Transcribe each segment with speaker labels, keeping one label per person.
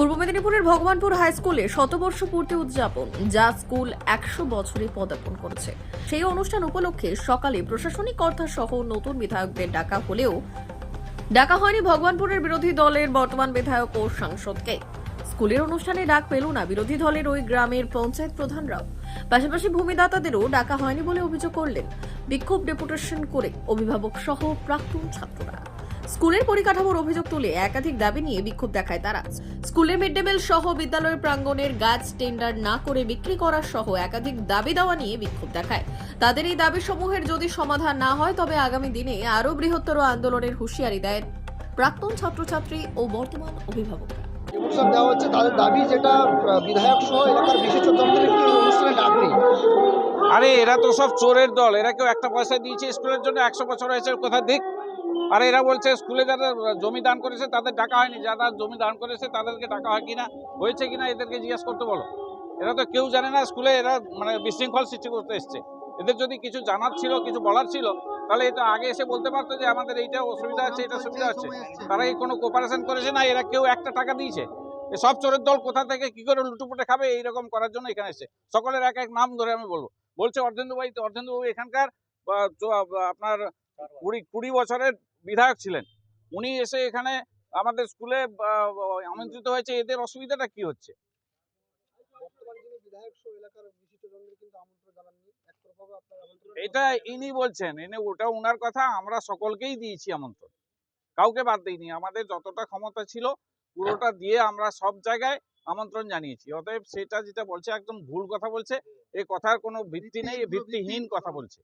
Speaker 1: পূর্ব মেদিনীপুরের ভগবানপুর হাই স্কুলে শতবর্ষ পূর্তি উদযাপন, যা স্কুল একশো বছরে পদার্পণ করেছে। সেই অনুষ্ঠান উপলক্ষে সকালে প্রশাসনিক কর্তা সহ নতুন বিধায়কদের ডাকা হলেও ডাকা হয়নি ভগবানপুরের বিরোধী দলের বর্তমান বিধায়ক ও সাংসদকে। স্কুলের অনুষ্ঠানে ডাক পেল না বিরোধী দলের ওই গ্রামের পঞ্চায়েত প্রধানরাও। পাশাপাশি ভূমিদাতাদেরও ডাকা হয়নি বলে অভিযোগ করলেন বিক্ষোভ ডেপুটেশন করে অভিভাবক সহ প্রাক্তন ছাত্ররা। স্কুলের পরিকাঠামোর অভিযোগ তুলে একাধিক দাবি নিয়ে বিক্ষোভ দেখায় তারা। স্কুলের মিড ডে মিল সহ বিদ্যালয়ের প্রাঙ্গণের গাছ টেন্ডার না করে বিক্রি করার সহ একাধিক দাবি দেওয়া নিয়ে বিক্ষোভ দেখায়। তাদের এই দাবি সমূহের যদি সমাধান না হয় তবে আগামী দিনে আরও বৃহত্তর আন্দোলনের হুঁশিয়ারি দেয় প্রাক্তন ছাত্রছাত্রী ও বর্তমান অভিভাবকরা।
Speaker 2: উৎসব দেওয়া হচ্ছে তাদের দাবি যেটা বিধায়ক সহ এলাকার অনুষ্ঠানে ডাক নেই।
Speaker 3: আরে এরা তো সব চোরের দল এরা কেউ একটা পয়সা দিয়েছে স্কুলের জন্য একশো বছর হয়েছে কোথা দিক আর এরা বলছে, স্কুলে যারা জমি দান করেছে, তাদের টাকা হয়নি। যারা জমি দান করেছে, তাদেরকে টাকা হয় কিনা, হয়েছে কিনা, এদেরকে জিজ্ঞেস করতে বলো। এরা তো কেউ জানে না, স্কুলে এরা মানে বিশৃঙ্খল সৃষ্টি করতে এসছে। এদের যদি কিছু জানার ছিল, কিছু বলার ছিল, তাহলে এটা আগে এসে বলতে পারতো যে, আমাদের এইটা অসুবিধা আছে, এটা সুবিধা আছে। তারা কি কোনো কোপারেশন করেছে না? এরা কেউ একটা টাকা দিয়েছে। সব চোরের দল কোথা থেকে কি করে লুটুপুটে খাবে? এইরকম করার জন্য এখানে এসছে। সকলের এক এক নাম ধরে আমি বলব। বলছে অর্ধেন্দু ভাই অর্ধেন্দু বাবু এখানকার আপনার কুড়ি কুড়ি বছরের বিধায়ক ছিলেন। উনি এসে এখানে আমাদের স্কুলে আমন্ত্রিত হয়েছে। এদের অসুবিধাটা কি হচ্ছে? এটা ইনি বলছেন এনে ওটা ওনার কথা আমরা সকলকেই দিয়েছি আমন্ত্রণ। কাউকে বাদ দিইনি আমাদের যতটা ক্ষমতা ছিল পুরোটা দিয়ে আমরা সব জায়গায় আমন্ত্রণ জানিয়েছি। অতএব সেটা যেটা বলছে একদম ভুল কথা বলছে। এই কথার কোনো ভিত্তি নেই এ ভিত্তিহীন কথা বলছে।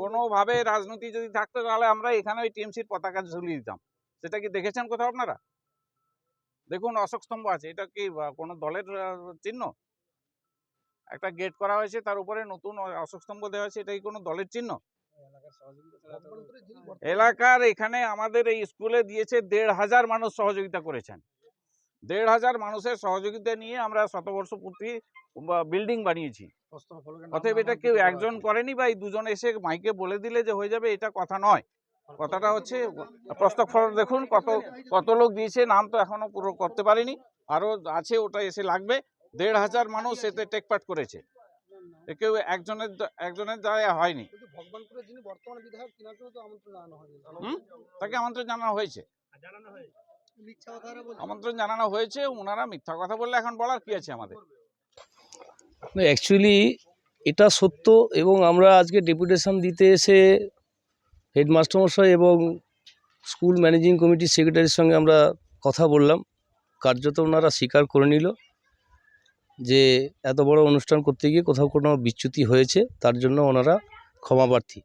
Speaker 3: কোনোভাবে রাজনীতি যদি থাকতো তাহলে আমরা এখানে ওই টিএমসির পতাকা ঝুলিয়ে দিতাম। সেটা কি দেখেছেন কোথাও আপনারা? দেখুন অশোক স্তম্ভ আছে। এটা কি কোনো দলের চিহ্ন? একটা গেট করা হয়েছে তার উপরে নতুন অশোক স্তম্ভ দেওয়া হয়েছে এটা কি কোনো দলের চিহ্ন? এলাকার এখানে আমাদের এই স্কুলে দিয়েছে দেড় হাজার মানুষ সহযোগিতা করেছেন। দেড় হাজার মানুষের সহযোগিতা নিয়ে আমরা শতবর্ষ পূর্তি বিল্ডিং বানিয়েছি। অতএব এটা কেউ একজন করেনি বা এই দুজন এসে মাইকে বলে দিলে যে হয়ে যাবে এটা কথা নয়। কথাটা হচ্ছে প্রস্তাব ফলক দেখুন কত কত লোক দিয়েছে নাম তো এখনও পুরো করতে পারিনি। আরও আছে ওটা এসে লাগবে। দেড় হাজার মানুষ এতে টেক পার্ট করেছে। কেউ একজনের একজনের দ্বারা হয়নি। তাকে আমন্ত্রণ জানানো হয়েছে। আমন্ত্রণ জানানো হয়েছে ওনারা মিথ্যা কথা বললে এখন বলার কি আছে আমাদের?
Speaker 4: অ্যাকচুয়ালি এটা সত্য এবং আমরা আজকে ডেপুটেশন দিতে এসে হেডমাস্টারমশাই এবং স্কুল ম্যানেজিং কমিটির সেক্রেটারির সঙ্গে আমরা কথা বললাম। কার্যত ওনারা স্বীকার করে নিল যে এত বড় অনুষ্ঠান করতে গিয়ে কোথাও কোনো বিচ্যুতি হয়েছে তার জন্য ওনারা ক্ষমা প্রার্থী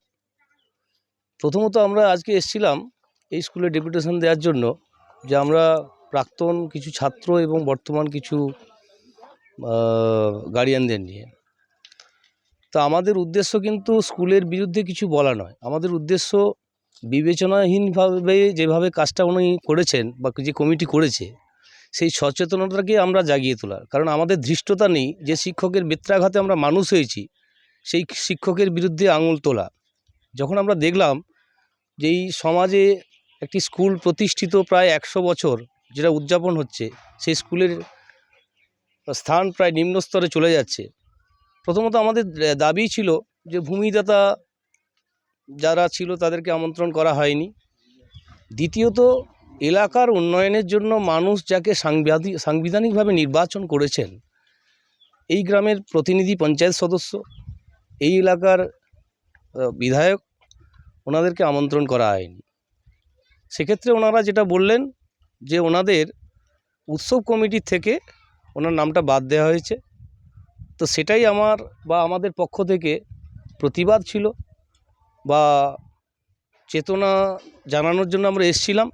Speaker 4: প্রথমত আমরা আজকে এসেছিলাম এই স্কুলে ডেপুটেশন দেওয়ার জন্য। যে আমরা প্রাক্তন কিছু ছাত্র এবং বর্তমান কিছু গার্ডিয়ানদের নিয়ে। তো আমাদের উদ্দেশ্য কিন্তু স্কুলের বিরুদ্ধে কিছু বলা নয়। আমাদের উদ্দেশ্য বিবেচনাহীনভাবে যেভাবে কাজটা উনি করেছেন বা যে কমিটি করেছে, সেই সচেতনতাকে আমরা জাগিয়ে তোলার। কারণ আমাদের ধৃষ্টতা নেই যে শিক্ষকের বেত্রাঘাতে আমরা মানুষ হয়েছি, সেই শিক্ষকের বিরুদ্ধে আঙুল তোলা। যখন আমরা দেখলাম যে এই সমাজে একটি স্কুল প্রতিষ্ঠিত প্রায় একশো বছর যেটা উদযাপন হচ্ছে, সেই স্কুলের স্থান প্রায় নিম্ন স্তরে চলে যাচ্ছে। প্রথমত আমাদের দাবি ছিল যে ভূমিদাতা যারা ছিল তাদেরকে আমন্ত্রণ করা হয়নি। দ্বিতীয়ত, এলাকার উন্নয়নের জন্য মানুষ যাকে সাংবিধানিক সাংবিধানিকভাবে নির্বাচন করেছেন, এই গ্রামের প্রতিনিধি পঞ্চায়েত সদস্য, এই এলাকার বিধায়ক, ওনাদেরকে আমন্ত্রণ করা হয়নি। সেক্ষেত্রে ওনারা যেটা বললেন যে ওনাদের উৎসব কমিটির থেকে ওনার নামটা বাদ দেওয়া হয়েছে। তো সেটাই আমার বা আমাদের পক্ষ থেকে প্রতিবাদ ছিল বা চেতনা জানানোর জন্য আমরা এসছিলাম।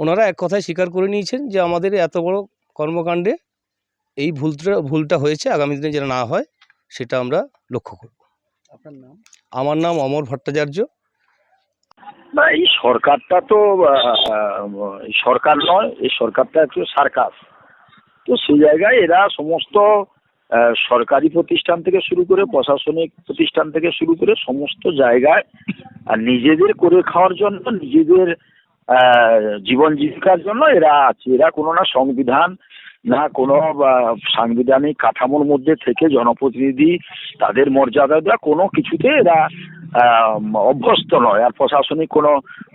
Speaker 4: ওনারা এক কথায় স্বীকার করে নিয়েছেন যে আমাদের এত বড় কর্মকাণ্ডে এই ভুলটা ভুলটা হয়েছে আগামী দিনে যেন না হয় সেটা আমরা লক্ষ্য করব।
Speaker 2: আপনার নাম?
Speaker 4: আমার নাম অমর ভট্টাচার্য।
Speaker 5: না, এই সরকারটা তো সরকার নয়, এই সরকারটা একটু সার্কাস। তো সেই জায়গায় এরা সমস্ত সরকারি প্রতিষ্ঠান থেকে শুরু করে প্রশাসনিক প্রতিষ্ঠান থেকে শুরু করে সমস্ত জায়গায়, আর নিজেদের করে খাওয়ার জন্য, নিজেদের জীবন জীবিকার জন্য এরা আছে। এরা কোনো না সংবিধান, না কোনো সাংবিধানিক কাঠামোর মধ্যে থেকে জনপ্রতিনিধি, তাদের মর্যাদা দেওয়া, কোনো কিছুতে এরা অভ্যস্ত নয়। আর প্রশাসনিক কোনো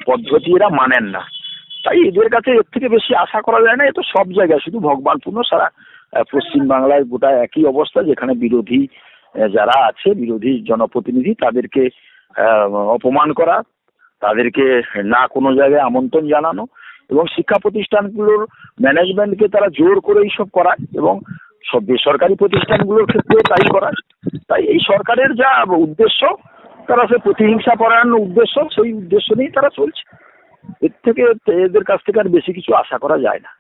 Speaker 5: পদ্ধতি এরা মানেন না। তাই এদের কাছে এর থেকে বেশি আশা করা যায় না। এ তো সব জায়গায়। শুধু ভগবানপূর্ণ সারা পশ্চিমবাংলায় গোটা একই অবস্থা যেখানে বিরোধী যারা আছে, বিরোধী জনপ্রতিনিধি, তাদেরকে অপমান করা, তাদেরকে না কোনো জায়গায় আমন্ত্রণ জানানো এবং শিক্ষা প্রতিষ্ঠানগুলোর ম্যানেজমেন্টকে তারা জোর করে এইসব করায় এবং সব বেসরকারি প্রতিষ্ঠানগুলোর ক্ষেত্রেও তাই করায় তাই এই সরকারের যা উদ্দেশ্য তারা সে প্রতিহিংসা পরায়ণ উদ্দেশ্য, সেই উদ্দেশ্য নিয়েই তারা চলছে। এর থেকে এদের কাছ থেকে আর বেশি কিছু আশা করা যায় না।